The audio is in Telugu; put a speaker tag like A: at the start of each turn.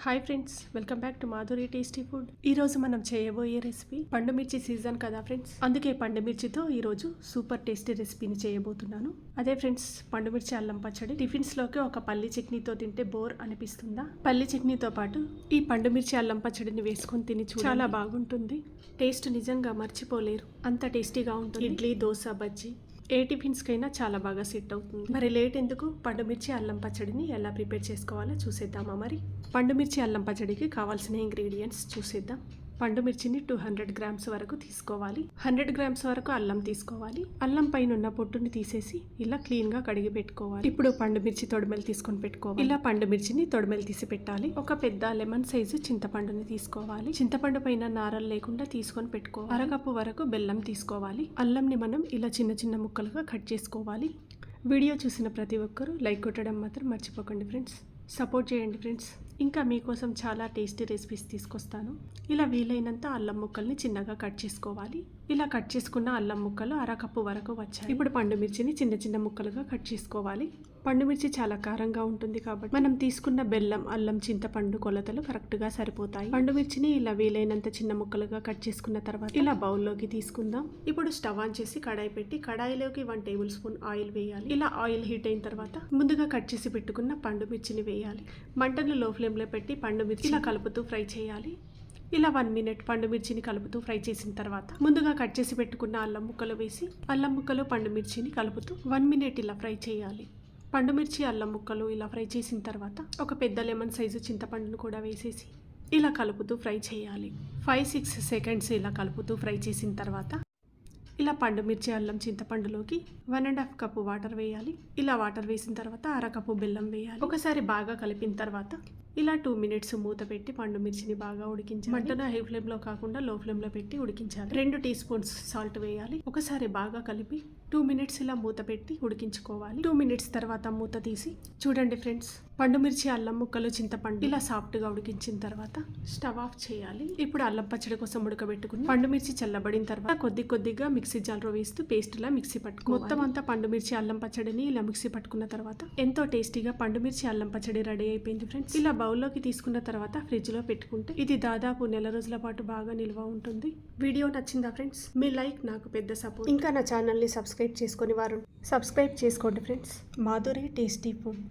A: Hi friends welcome back to Madhuri tasty food ఈ రోజు మనం చేయబోయే రెసిపీ పండు మిర్చి సీజన్ కదా ఫ్రెండ్స్ అందుకే పండు మిర్చితో సూపర్ టేస్టీ రెసిపీని చేయబోతున్నాను. అదే ఫ్రెండ్స్ పండు మిర్చి అల్లం పచ్చడి టిఫిన్స్లోకి ఒక పల్లి చట్నీతో తింటే బోర్ అనిపిస్తుందా? పల్లి చట్నీతో పాటు ఈ పండు మిర్చి అల్లం పచ్చడిని వేసుకొని తిని చాలా బాగుంటుంది. టేస్ట్ నిజంగా మర్చిపోలేరు. అంత టేస్టీగా ఉంటుంది. ఇడ్లీ దోశ బజ్జీ. ఏ టిఫిన్స్కైనా చాలా బాగా సెట్ అవుతుంది మరి లేట్ ఎందుకు? పండుమిర్చి అల్లం పచ్చడిని ఎలా ప్రిపేర్ చేసుకోవాలో చూసేద్దామా మరి? పండుమిర్చి అల్లం పచ్చడికి కావాల్సిన ఇంగ్రీడియంట్స్ చూసేద్దాం. పండుమిర్చిని టూ హండ్రెడ్ గ్రామ్స్ వరకు తీసుకోవాలి. హండ్రెడ్ గ్రామ్స్ వరకు అల్లం తీసుకోవాలి. అల్లం పైన ఉన్న పొట్టుని తీసేసి ఇలా క్లీన్గా కడిగి పెట్టుకోవాలి. ఇప్పుడు పండుమిర్చి తొడిమెలు తీసుకొని పెట్టుకోవాలి. ఇలా పండుమిర్చిని తొడిమెలు తీసి పెట్టాలి. ఒక పెద్ద లెమన్ సైజు చింతపండుని తీసుకోవాలి. చింతపండు పైన నారలు లేకుండా తీసుకొని పెట్టుకోవాలి. అరకప్పు వరకు బెల్లం తీసుకోవాలి. అల్లంని మనం ఇలా చిన్న చిన్న ముక్కలుగా కట్ చేసుకోవాలి. వీడియో చూసిన ప్రతి ఒక్కరూ లైక్ కొట్టడం మాత్రం మర్చిపోకండి ఫ్రెండ్స్. సపోర్ట్ చేయండి ఫ్రెండ్స్. ఇంకా మీకోసం చాలా టేస్టీ రెసిపీస్ తీసుకొస్తాను. ఇలా వీలైనంత అల్లం ముక్కల్ని చిన్నగా కట్ చేసుకోవాలి. ఇలా కట్ చేసుకున్న అల్లం ముక్కలు అరకప్పు వరకు వచ్చాయి. ఇప్పుడు పండు మిర్చిని చిన్న చిన్న ముక్కలుగా కట్ చేసుకోవాలి. పండు మిర్చి చాలా కారంగా ఉంటుంది కాబట్టి మనం తీసుకున్న బెల్లం అల్లం చింతపండు కొలతలు కరెక్ట్గా సరిపోతాయి. పండు మిర్చిని ఇలా వీలైనంత చిన్న ముక్కలుగా కట్ చేసుకున్న తర్వాత ఇలా బౌల్లోకి తీసుకుందాం. ఇప్పుడు స్టవ్ ఆన్ చేసి కడాయి పెట్టి కడాయిలోకి వన్ టేబుల్ స్పూన్ ఆయిల్ వేయాలి. ఇలా ఆయిల్ హీట్ అయిన తర్వాత ముందుగా కట్ చేసి పెట్టుకున్న పండు మిర్చిని వేయాలి. మంటను లో ఫ్లేమ్లో పెట్టి పండుమిర్చి ఇలా కలుపుతూ ఫ్రై చేయాలి. ఇలా వన్ మినిట్ పండు మిర్చిని కలుపుతూ ఫ్రై చేసిన తర్వాత ముందుగా కట్ చేసి పెట్టుకున్న అల్లం ముక్కలు వేసి అల్లం ముక్కలు పండు మిర్చిని కలుపుతూ వన్ మినిట్ ఇలా ఫ్రై చేయాలి. పండు మిర్చి అల్లం ముక్కలు ఇలా ఫ్రై చేసిన తర్వాత ఒక పెద్ద లెమన్ సైజు చింతపండును కూడా వేసేసి ఇలా కలుపుతూ ఫ్రై చేయాలి. ఫైవ్ సిక్స్ సెకండ్స్ ఇలా కలుపుతూ ఫ్రై చేసిన తర్వాత ఇలా పండు మిర్చి అల్లం చింతపండులోకి one and half cup water వేయాలి. ఇలా వాటర్ వేసిన తర్వాత అర కప్పు బెల్లం వేయాలి. ఒకసారి బాగా కలిపిన తర్వాత ఇలా టూ మినిట్స్ మూత పెట్టి పండు మిర్చిని బాగా ఉడికించాలి. మంటను హై ఫ్లేమ్లో కాకుండా లో ఫ్లేమ్లో పెట్టి ఉడికించాలి. రెండు టీ స్పూన్స్ సాల్ట్ వేయాలి. ఒకసారి బాగా కలిపి టూ మినిట్స్ ఇలా మూత పెట్టి ఉడికించుకోవాలి. టూ మినిట్స్ తర్వాత మూత తీసి చూడండి ఫ్రెండ్స్ పండు మిర్చి అల్లం ముక్కలు చింతపండు ఇలా సాఫ్ట్గా ఉడికించిన తర్వాత స్టవ్ ఆఫ్ చేయాలి. ఇప్పుడు అల్లం పచ్చడి కోసం ఉడకబెట్టుకుని పండు మిర్చి చల్లబడిన తర్వాత కొద్ది కొద్దిగా మిక్సీ జార్లో వేస్తూ పేస్ట్ లా మిక్సీ పట్టుకో మొత్తం అంతా పండు మిర్చి అల్లం పచ్చడిని ఇలా మిక్సీ పట్టుకున్న తర్వాత ఎంతో టేస్టీగా పండు మిర్చి అల్లం పచ్చడి రెడీ అయిపోయింది ఫ్రెండ్స్ ఇలా బౌల్లోకి తీసుకున్న తర్వాత ఫ్రిడ్జ్లో పెట్టుకుంటే ఇది దాదాపు నెల రోజుల పాటు బాగా నిల్వ ఉంటుంది. వీడియో నచ్చిందా ఫ్రెండ్స్? మీ లైక్ నాకు పెద్ద సపోర్ట్. ఇంకా నా ఛానల్ని సబ్స్క్రైబ్ చేసుకుని వారు సబ్స్క్రైబ్ చేసుకోండి ఫ్రెండ్స్. Madhuri tasty food.